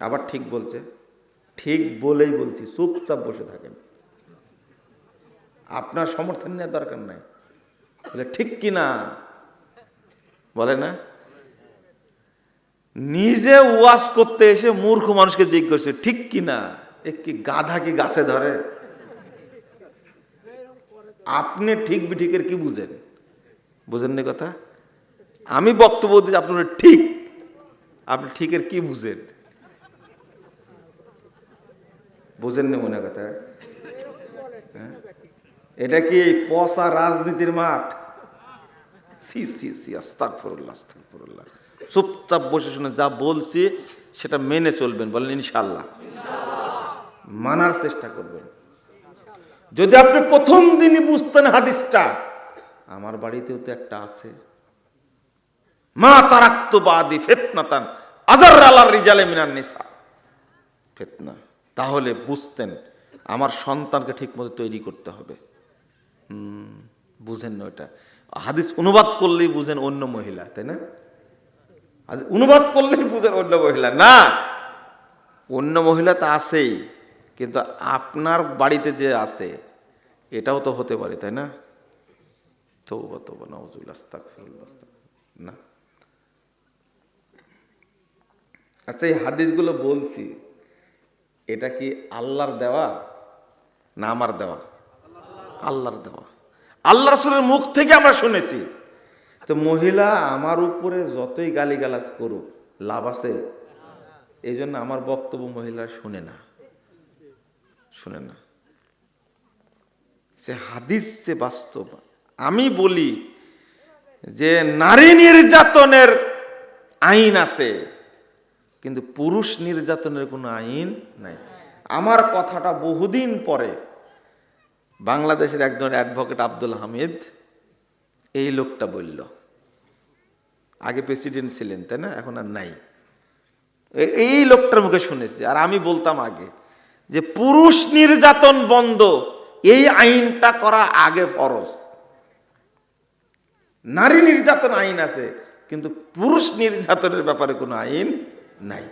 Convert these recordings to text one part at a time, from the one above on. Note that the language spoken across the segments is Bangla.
আবার ঠিক বলছে। ঠিক বলেই বলছি, চুপচাপ বসে থাকেন। আপনার সমর্থন নেওয়ার দরকার নাই। বলে, ঠিক কি না? বলে না? নিজে ওয়াজ করতে এসে মূর্খ মানুষকে জিজ্ঞেস করছে, ঠিক কি না? এ কি গাধা কি গাছে ধরে? আপনি ঠিক বিঠিকের কি বুঝেন? বুঝেননি কথা? আমি বক্তব্য দিচ্ছি আপনার ঠিক। আপনি ঠিকের কি বুঝেন? বুঝেননি মনে কথা হ্যাঁ? এটা কি পচা রাজনীতির মাঠ? সি সি সি চুপচাপ বসে শুনে যা বলছি, সেটা মেনে চলবেন, বলেন ইনশাল্লাহ মানার চেষ্টা করবেন। যদি আপনি প্রথম দিনই বুঝতেন হাদিসটা, আমার বাড়িতেও তো একটা আছে। মা তারাক্ত বাদি ফেতনাতান আজার আলার রিজালে মিনার নিসা। ফেতনা। তাহলে বুঝতেন আমার সন্তানকে ঠিকমতো তৈরি করতে হবে। বুঝেন না ওটা। হাদিস অনুবাদ করলেই বুঝেন অন্য মহিলা, তাই না? অনুবাদ করলেই বুঝেন অন্য মহিলা। না, অন্য মহিলা তো আছেই, কিন্তু আপনার বাড়িতে যে আছে, এটাও তো হতে পারে, তাই না। আচ্ছা এই হাদিসগুলো বলছি এটা কি আল্লাহর দেওয়া না আমার দেওয়া? আল্লাহর দেওয়া। আল্লাহ রসুলের মুখ থেকে আমরা শুনেছি। তো মহিলা আমার উপরে যতই গালিগালাজ করুক, লাভ আছে? এই জন্য আমার বক্তব্য মহিলা শুনে না। শুনে না। সে হাদিস যে বাস্তব। আমি বলি যে নারী নির্যাতনের আইন আছে। কিন্তু পুরুষ নির্যাতনের কোনো আইন নাই। আমার কথাটা বহুদিন পরে বাংলাদেশের একজন অ্যাডভোকেট আব্দুল হামিদ এই লোকটা বলল। আগে প্রেসিডেন্ট ছিলেন, তাই না? এখন আর নাই। এই লোকটার মুখে শুনেছি। আর আমি বলতাম আগে যে পুরুষ নির্যাতন বন্ধ, এই আইনটা করা আগে ফরজ। নারী নির্যাতন আইন আছে, কিন্তু পুরুষ নির্যাতনের ব্যাপারে কোনো আইন নাই।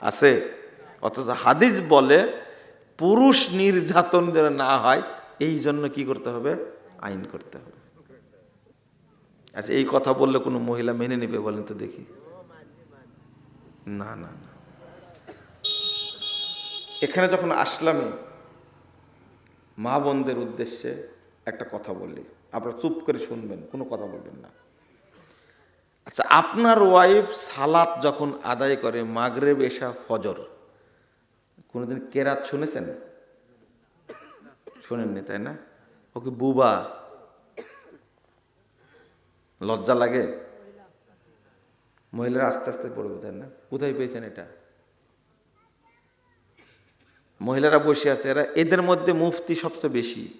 আছে? অথচ হাদিস বলে, পুরুষ নির্যাতন যেন না হয়, এই জন্য কি করতে হবে? আইন করতে হবে। আচ্ছা এই কথা বললে কোনো মহিলা মেনে নেবে বলেন তো দেখি। না না না। এখানে যখন আসলামই, মা বোনদের উদ্দেশ্যে একটা কথা বলি আপনারা চুপ করে শুনবেন, কোনো কথা বলবেন না। আচ্ছা আপনার ওয়াইফ সালাত যখন আদায় করে, মাগরেব এশা ফজর, কোনোদিন কেরাত শুনেছেন? শোনেননি, তাই না? ওকে বুবা? লজ্জা লাগে? মহিলারা আস্তে আস্তে পড়বে, তাই না? কোথায় পেয়েছেন এটা? মহিলারা বসে আছে, এরা এদের মধ্যে মুফতি সবচেয়ে বেশি।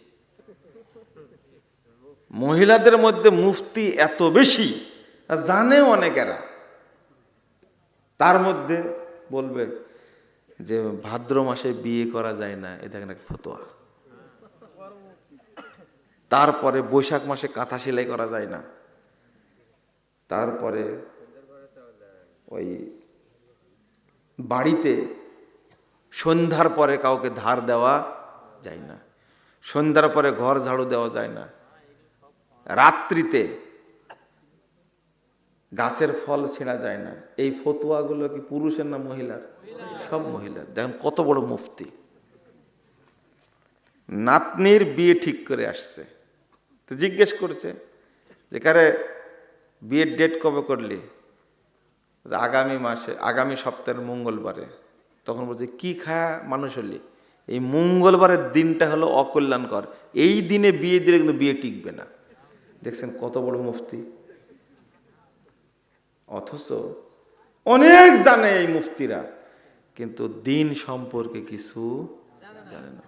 মহিলাদের মধ্যে মুফতি এত বেশি। জানেও অনেকেরা। তার মধ্যে বলবে যে ভাদ্র মাসে বিয়ে করা যায় না, এ দেখেন এক ফতোয়া। তারপরে বৈশাখ মাসে কাঁথা সেলাই করা যায় না। তারপরে ওই বাড়িতে সন্ধ্যার পরে কাউকে ধার দেওয়া যায় না। সন্ধ্যার পরে ঘর ঝাড়ু দেওয়া যায় না। রাত্রিতে গাছের ফল ছেঁড়া যায় না। এই ফতুয়াগুলো কি পুরুষের না মহিলার? সব মহিলার। দেখেন কত বড় মুফতি। নাতনির বিয়ে ঠিক করে আসছে। তো জিজ্ঞেস করছে যে কারে বিয়ের ডেট কবে করলি? আগামী মাসে আগামী সপ্তাহের মঙ্গলবারে। তখন বলছে কি খায়া মানুষ হলি? এই মঙ্গলবারের দিনটা হলো অকল্যাণকর। এই দিনে বিয়ে দিলে কিন্তু বিয়ে টিকবে না। দেখছেন কত বড় মুফতি। অথচ অনেক জানে এই মুফতিরা, কিন্তু দিন সম্পর্কে কিছু জানে না।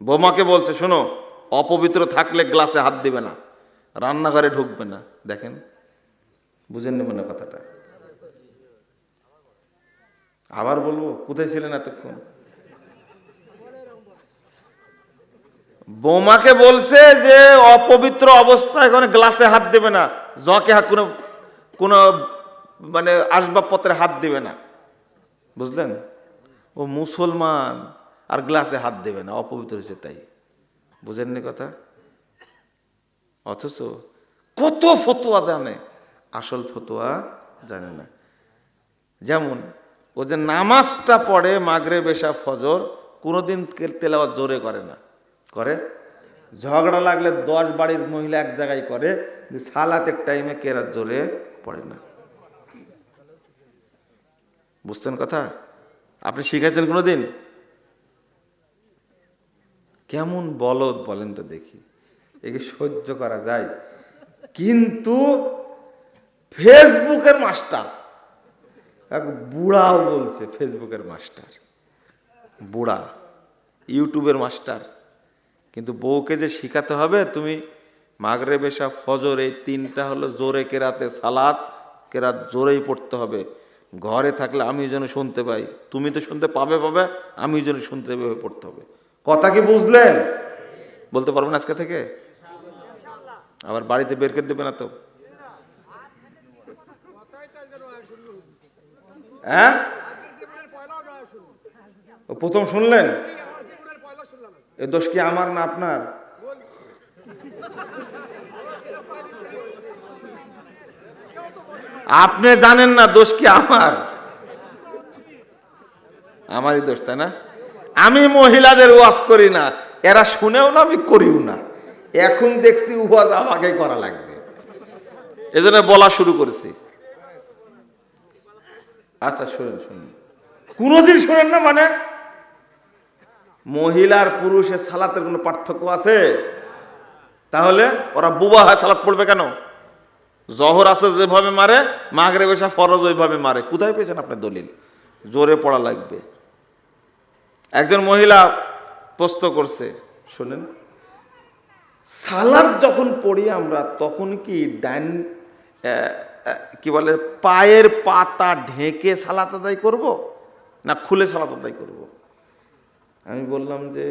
বোমাকে বলছে, শোনো, অপবিত্র থাকলে গ্লাসে হাত দিবে না, রান্নাঘরে ঢুকবে না। দেখেন, বুঝেন নেবেন না কথাটা। আবার বলব, কোথায় ছিলেন এতক্ষণ? বোমাকে বলছে যে, অপবিত্র অবস্থায় কোনো গ্লাসে হাত দেবে না, জকে হাত কোনো কোনো মানে আসবাবপত্রে হাত দেবে না। বুঝলেন? ও মুসলমান, আর গ্লাসে হাত দেবে না, অপবিত্র হয়েছে তাই। বুঝেননি কথা? অথচ কত ফতোয়া জানে, আসল ফতোয়া জানে না। যেমন, ও যে নামাজটা পড়ে মাগরে বেশা ফজর, কোনোদিন তেলাওয়াত জোরে করে না। করে? ঝগড়া লাগলে দশ বাড়ির মহিলা এক জায়গায় করে সালাতের টাইমে কেরাত জোরে পড়ে না। বুঝতেন কথা? আপনি শিখেছেন কোনোদিন? কেমন বলদ বলেন তো দেখি। একে সহ্য করা যায়। কিন্তু ফেসবুকের মাস্টার। এক বুড়াও বলছে ফেসবুকের মাস্টার। বুড়া, ইউটিউবের মাস্টার। কিন্তু বউকে যে শিখাতে হবে, তুমি মাগরে বেশা ফজর এই তিনটা হলো জোরে কেরাতে সালাত, কেরাত জোরেই পড়তে হবে। ঘরে থাকলে আমি যেন শুনতে পাই। তুমি তো শুনতে পাবে পাবে আমি যেন শুনতে পাবে পড়তে হবে। কথা কি বুঝলেন? বলতে পারবেন আজকে থেকে? আবার বাড়িতে বের করে দেবে না তো? হ্যাঁ? প্রথম শুনলেন? এ দোষ কি আমার না আপনার? আপনি জানেন না দোষ কি আমার? আমারই দোষ, তাই না? আমি মহিলাদের ওয়াজ করি না, এরা শুনেও না, আমি করিও না। এখন দেখছি ওয়াজ আমাকে করা লাগবে। এজন্য বলা শুরু করেছি। আচ্ছা শুনুন শুনুন। কোনোদিন শোনেন না মানে? মহিলার পুরুষের সালাতের কোনো পার্থক্য আছে? তাহলে ওরা বুবা হয় সালাত পড়বে কেন? জহর আছে যেভাবে মারে মাগরে বেশা ফরজ ওইভাবে মারে। কোথায় পেয়েছেন আপনার দলিল? জোরে পড়া লাগবে। একজন মহিলা প্রশ্ন করছে, শোনেন, সালাদ যখন পড়ি আমরা, তখন কি ডাইন কি বলে, পায়ের পাতা ঢেকে সালাত আদায় করব না খুলে সালাত আদায় করব? আমি বললাম যে,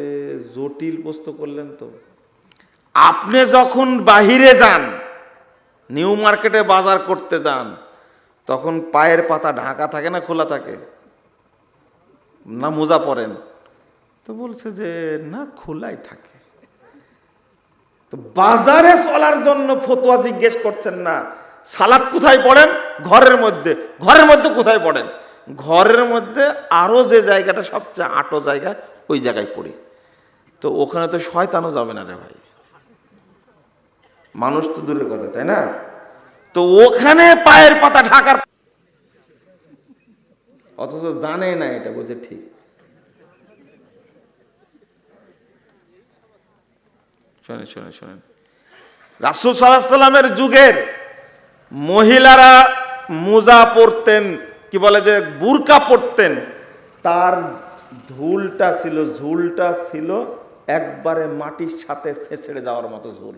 জটিল প্রস্ত করলেন তো। আপনি যখন বাহিরে যান, নিউ মার্কেটে বাজার করতে যান, তখন পায়ের পাতা ঢাকা থাকে না খোলা থাকে? না মোজা পরেন? তো বলছে যে, না, খোলাই থাকে। তো বাজারে চলার জন্য ফতোয়া জিজ্ঞেস করছেন না, সালাদ কোথায় পড়েন? ঘরের মধ্যে। ঘরের মধ্যে কোথায় পড়েন? ঘরের মধ্যে আরও যে জায়গাটা সবচেয়ে আটো জায়গা, ওই জায়গায় পড়ি। তো ওখানে তো শয়তানও যাবে না রে ভাই। মানুষ তো দূরের কথা, তাই না? তো ওখানে পায়ের পাতা ঢাকার অথচ জানে না এটা, বুঝে ঠিক। শোনেন শোনেন শোনেন। রাসুল সাল্লামের যুগের মহিলারা মোজা পরতেন, কি বলে যে, বুরকা পরতেন। তার ধুলটা ছিল, ঝুলটা ছিল একবারে মাটির সাথে ছেঁচড়ে যাওয়ার মতো ঝুল।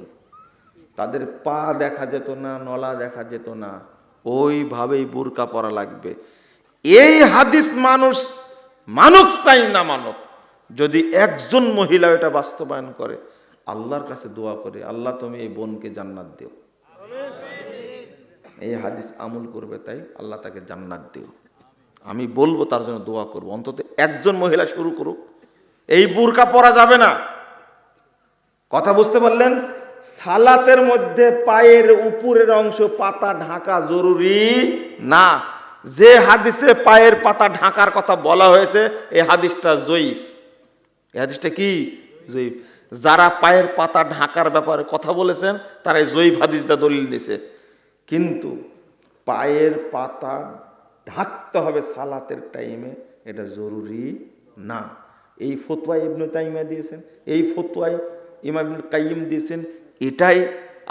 তাদের পা দেখা যেত না, নলা দেখা যেত না। ওইভাবেই বুরকা পরা লাগবে। এই হাদিস মানুষ মানুষ চাই না মানব যদি একজন মহিলা এটা বাস্তবায়ন করে, আল্লাহর কাছে দোয়া করে, আল্লাহ তুমি এই বোনকে জান্নাত দিও। এই হাদিস আমল করবে তাই আল্লাহ তাকে জান্নাত দিও। আমি বলব তার জন্য দোয়া করব। অন্তত একজন মহিলা শুরু করুক। এই বুরকা পরা যাবে না। কথা বুঝতে পারলেন? সালাতের মধ্যে পায়ের উপরের অংশ পাতা ঢাকা জরুরি না। যে হাদিসে পায়ের পাতা ঢাকার কথা বলা হয়েছে, এই হাদিসটা জয়ীফ। এই হাদিসটা কি? জয়ীফ। যারা পায়ের পাতা ঢাকার ব্যাপারে কথা বলেছেন, তারা এই জয়ীফ হাদিসটা দলিল দিছে কিন্তু পায়ের পাতা ঢাকতে হবে সালাতের টাইমে, এটা জরুরি না। এই ফতোয়া ইবনু তাইমা দিয়েছেন, এই ফতোয়ায় ইমাম কাইম দিয়েছেন এটাই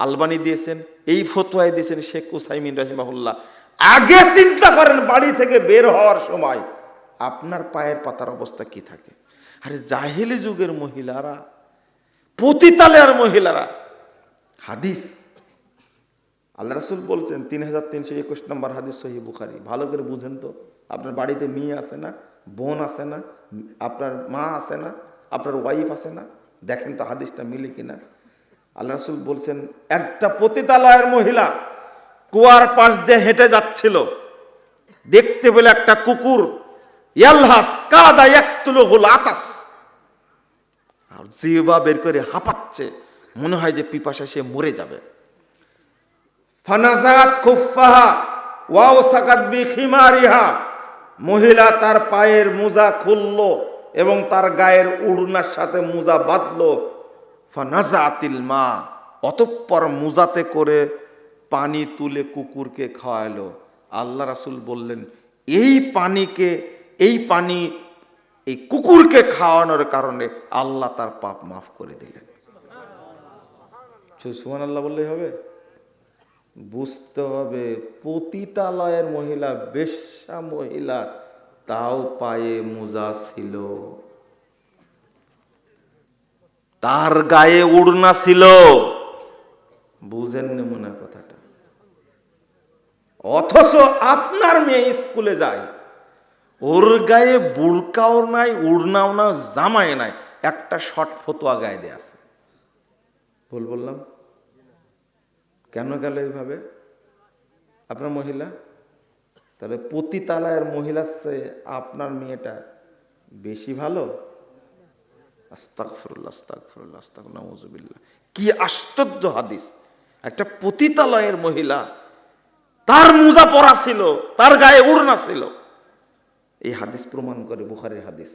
আলবানি দিয়েছেন, এই ফতোয়ায় দিয়েছেন শেখ উসাইমিন রহিমাহুল্লাহ। আগে চিন্তা করেন বাড়ি থেকে বের হওয়ার সময় আপনার পায়ের পাতার অবস্থা কি থাকে? আরে জাহিলি যুগের মহিলারা পতিতালের মহিলারা। হাদিস। আল্লাহ রাসুল বলছেন, তিন হাজার তিনশো একুশ নম্বর হাদিস সহি বুখারি। ভালো করে বুঝেন তো, আপনার বাড়িতে মেয়ে আছে না, বোন আছে না, আপনার মা আছে না, আপনার ওয়াইফ আছে না? দেখেন তো হাদিসটা মিলে কিনা। আল্লাহ রাসুল বলছেন, একটা পতিতালয়ের মহিলা কুয়ার পাশ দিয়ে হেঁটে যাচ্ছিল। দেখতে পেলে একটা কুকুর, ইয়ালহাস কাদা ইয়াকতুলুহুল আতাস। আর জিহ্বা বের করে হাঁপাচ্ছে। মনে হয় যে পিপাসা সে মরে যাবে। ফানাজাত খুফাহা ওয়াও সাকাত বিখিমারিহা মহিলা তার পায়ের মোজা খুলল এবং তার গায়ের উড়নার সাথে মোজা বাঁধলো। ফানাজাতিল মা, অতঃপর মোজাতে করে পানি তুলে কুকুরকে খাওয়ালো। আল্লাহ রাসুল বললেন, এই পানিকে, এই পানি, এই কুকুরকে খাওয়ানোর কারণে আল্লাহ তার পাপ মাফ করে দিলেন। সুমান আল্লাহ বললেই হবে? বুঝতে হবে, পতিতালয়ের মহিলা, বেশ্যা মহিলা, তাও পায়ে মোজা ছিল। তার গায়ে উড়না ছিল। বুঝেন মনে কথাটা? অথচ আপনার মেয়ে স্কুলে যায়। ওর গায়ে বুড়কাও নাই, উড়নাও না জামাই নাই, একটা শট ফতোয়া গায়ে দেয়া আছে। ভুল বললাম? কেন গেল এইভাবে? আপনার মহিলা? তাহলে পতিতালয়ের মহিলার চেয়ে আপনার মেয়েটা বেশি ভালো? আস্তাগফিরুল্লাহ আস্তাগফিরুল্লাহ আস্তাগ নাউজুবিল্লাহ। কি আশ্চর্য হাদিস। একটা পতিতালয়ের মহিলা, তার মোজা পরা ছিল, তার গায়ে উড়না ছিল। এই হাদিস প্রমাণ করে বুখারের হাদিস।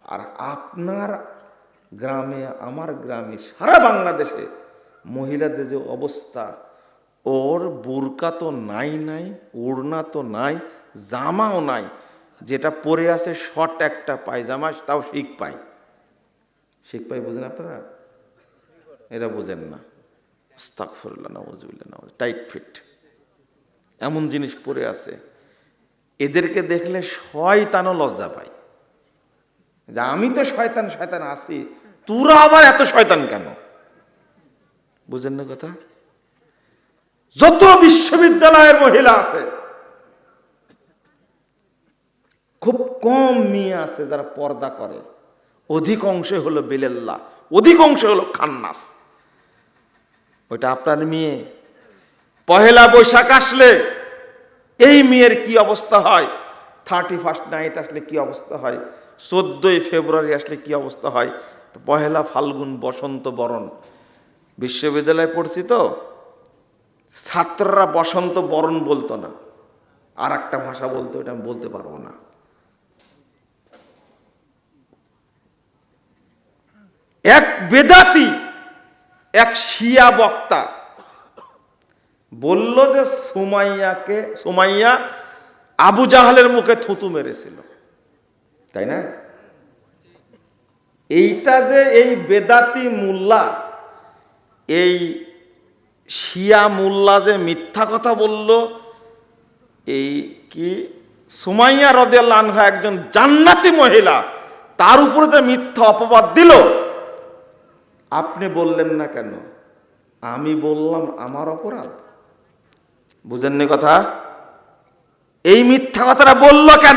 আর আপনার গ্রামে, আমার গ্রামে, সারা বাংলাদেশে মহিলাদের যে অবস্থা, ওর বোরকা তো নাই নাই ওড়না তো নাই, জামাও নাই, যেটা পরে আছে, শর্ট একটা পায়জামা, তাও শিখ পায়। শিখ পাই বোঝেন আপনারা? এরা বুঝেন না। নাউজ, টাইট ফিট। এমন জিনিস পরে আছে। এদেরকে দেখলে শয়তানও লজ্জা পায়। যে আমি তো শয়তান শয়তান আছি। তোরা আবার এত শয়তান কেন? বুঝেন না কথা? যত বিশ্ববিদ্যালয়ের মহিলা আছে, খুব কম মেয়ে আছে যারা পর্দা করে। অধিকাংশ হলো বেলেল্লা অধিকাংশ হলো খান্নাস। ওইটা আপনার মেয়ে। পহেলা বৈশাখ আসলে এই মেয়ের কি অবস্থা হয়? থার্টি ফার্স্ট নাইট আসলে কি অবস্থা হয়? চোদ্দই ফেব্রুয়ারি আসলে কি অবস্থা হয়? পহেলা ফাল্গুন, বসন্ত বরণ। বিশ্ববিদ্যালয়ে পড়ছি তো। ছাত্ররা বসন্ত বরণ বলতো না। আর একটা ভাষা বলতো, এটা আমি বলতে পারব না। এক বেদাতি, এক শিয়া বক্তা বলল যে সুমাইয়াকে, সুমাইয়া আবু জাহালের মুখে থুতু মেরেছিল। তাই না? এইটা যে এই বেদাতি মোল্লা, এই শিয়া মোল্লা যে মিথ্যা কথা বলল, এই কি? সুমাইয়া রদিয়াল্লাহ আনহা একজন জান্নাতি মহিলা, তার উপরে যে মিথ্যা অপবাদ দিল আপনি বললেন না কেন? আমি বললাম আমার অপরাধ। বুঝেননি কথা? এই মিথ্যা কথাটা বলল কেন?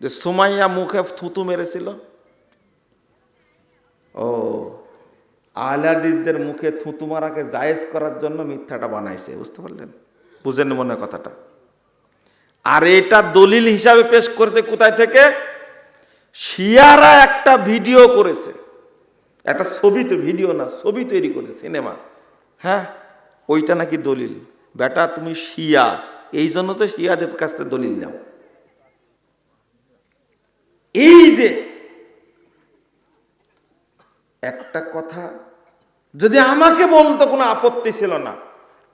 যে সুমাইয়া মুখে থুতু মেরেছিল। ও, আহলাদিসদের মুখে থুতু মারাকে জায়েজ করার জন্য মিথ্যাটা বানাইছে, বুঝতে পারলেন? বুঝেন মনে কথাটা। আর এটা দলিল হিসাবে পেশ করতে কোথায় থেকে? শিয়ারা একটা ভিডিও করেছে। একটা ছবি তো, ভিডিও না, ছবি তৈরি করে, সিনেমা। হ্যাঁ? ওইটা নাকি দলিল। বেটা, তুমি শিয়া। এই জন্য তো শিয়াদের কাছ থেকে দলিল নাও। এই যে একটা কথা, যদি আমাকে বলতো কোনো আপত্তি ছিল না,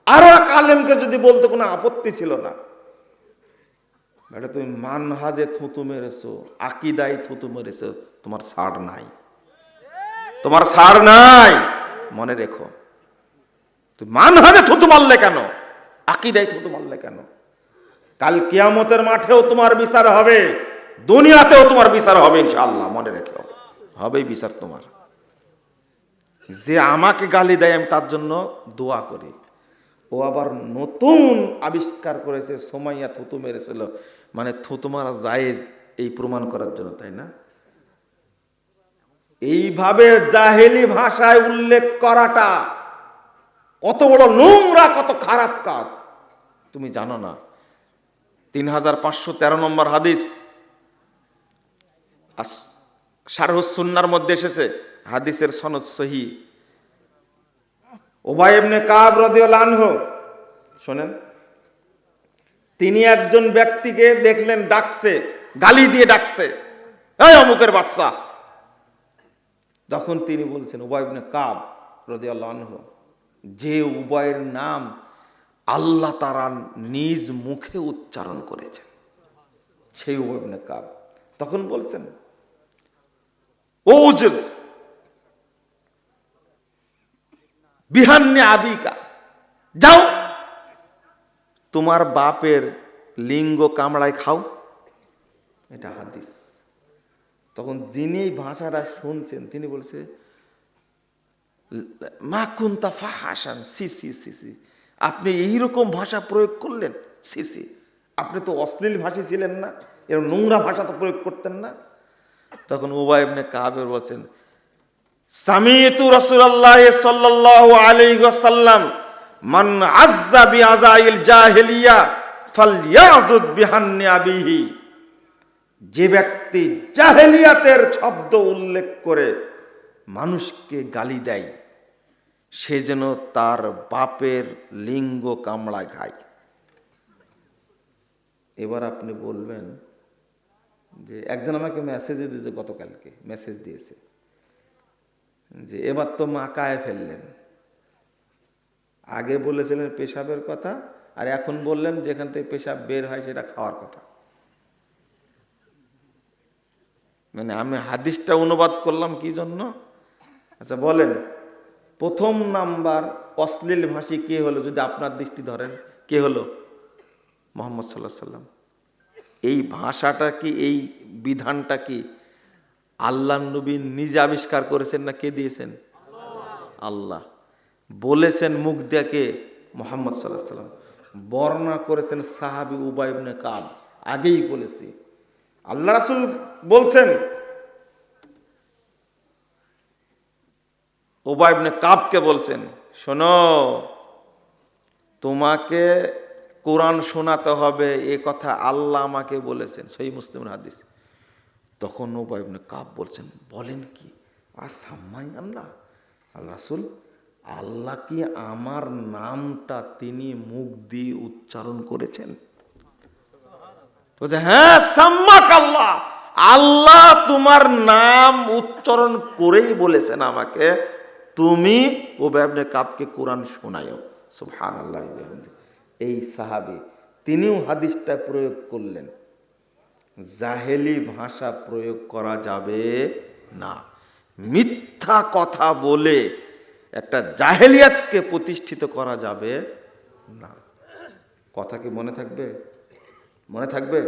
আরও এক আলেমকে যদি বলতো কোনো আপত্তি ছিল না, বেটা, তুমি মানহাজে থুতু মেরেছো আকিদাই থুতু মেরেছো, তোমার ছাড় নাই। তোমার সার নাই। মনে রেখো। তুমি মানহাজে থুতু মারলে কেন? আকিদাই থুতু মারলে কেন? কাল কিয়ামতের মাঠেও তোমার বিচার হবে। দুনিয়াতেও তোমার বিচার হবে ইনশাআল্লাহ, মনে রেখো। হবেই বিচার তোমার। যে আমাকে গালি দেয় আমি তার জন্য দোয়া করি। ও আবার নতুন আবিষ্কার করেছে, সোমাইয়া থুতু মেরেছিল। মানে থুতু মারা জায়েজ এই প্রমাণ করার জন্য, তাই না? এইভাবে জাহেলি ভাষায় উল্লেখ করাটা কত বড় নোংরা, কত খারাপ কাজ। তুমি জানো না তিন হাজার পাঁচশো তেরো নম্বর হাদিস শারহুসুন্নার মধ্যে এসেছে, হাদিসের সনদ সহি। ওবাই এমনি কাব শোনেন, তিনি একজন ব্যক্তিকে দেখলেন, ডাকছে, গালি দিয়ে ডাকছে, এই অমুকের বাচ্চা। তখন তিনি বলছেন, উবাই ইবনে কাব রদিয়াল্লাহু আনহু, যে উবাইয়ের নাম আল্লাহ তারা নিজ মুখে উচ্চারণ করেছেন। সেই উবাই ইবনে কাব তখন বলছেন বিহান্নে আবিকা, যাও, তোমার বাপের লিঙ্গ কামড়ায় খাও। এটা হাদিস। তখন যিনি এই ভাষাটা শুনছেন, তিনি বলছে, মা কুন্তা ফাহাসান সি সি সি সি। আপনি এইরকম ভাষা প্রয়োগ করলেন? সি সি। আপনি তো অশ্লীল ভাষী ছিলেন না এরকম নোংরা ভাষা তো প্রয়োগ করতেন না। তখন উবাই ইবনে কাবের বলছেন, সামিতু রাসূলুল্লাহ সাল্লাল্লাহু আলাইহি ওয়াসাল্লাম, মান আজ্জা বিআজাইল জাহিলিয়া, ফালইয়াজুদ বিহান্নি আবিহি। যে ব্যক্তি জাহেলিয়াতের শব্দ উল্লেখ করে মানুষকে গালি দেয়, সে যেন তার বাপের লিঙ্গ কামড়া খায়। এবার আপনি বলবেন যে একজন আমাকে মেসেজ দিয়েছে গতকালকে মেসেজ দিয়েছে যে, এবার তো মাকায় ফেললেন। আগে বলেছিলেন পেশাবের কথা, আর এখন বললেন যেখান থেকে পেশাব বের হয় সেটা খাওয়ার কথা। মানে আমি হাদিসটা অনুবাদ করলাম কি জন্য? আচ্ছা বলেন। প্রথম নাম্বার অশ্লীল ভাষী কে হলো, যদি আপনার দৃষ্টি ধরেন? কে হলো? মোহাম্মদ সাল্লাহ সাল্লাম। এই ভাষাটা কি, এই বিধানটা কি আল্লাহ নবী নিজে আবিষ্কার করেছেন না কে দিয়েছেন? আল্লাহ। বলেছেন মুখ দেখে মোহাম্মদ সাল্লাহ সাল্লাম। বর্ণনা করেছেন সাহাবি উবাইবনে কাব। আগেই বলেছি। আল্লাহ রাসুল বলছেন ওবাইবনে কাবকে বলছেন, শোনো, তোমাকে কোরআন শোনাতে হবে, এ কথা আল্লাহ আমাকে বলেছেন। সেই মুসলিম হাদিস। তখন ওবাইবনে কাব বলছেন, বলেন কি? আর সাম্মাই আল্লাহ আল্লাহ রাসুল, আল্লাহ কি আমার নামটা তিনি মুখ দিয়ে উচ্চারণ করেছেন? বলছে হ্যাঁ সাম্মাক আল্লাহ। আল্লাহ তোমার নাম উচ্চারণ করেই বলেছেন আমাকে। তুমি ও ব্যবনে কাপকে কোরআন শোনায়ও। সুবহান আল্লাহ এই সাহাবি, তিনিও হাদিসটা প্রয়োগ করলেন। জাহেলি ভাষা প্রয়োগ করা যাবে না। মিথ্যা কথা বলে একটা জাহেলিয়াতকে প্রতিষ্ঠিত করা যাবে না। কথা কি মনে থাকবে? মনে থাকবে?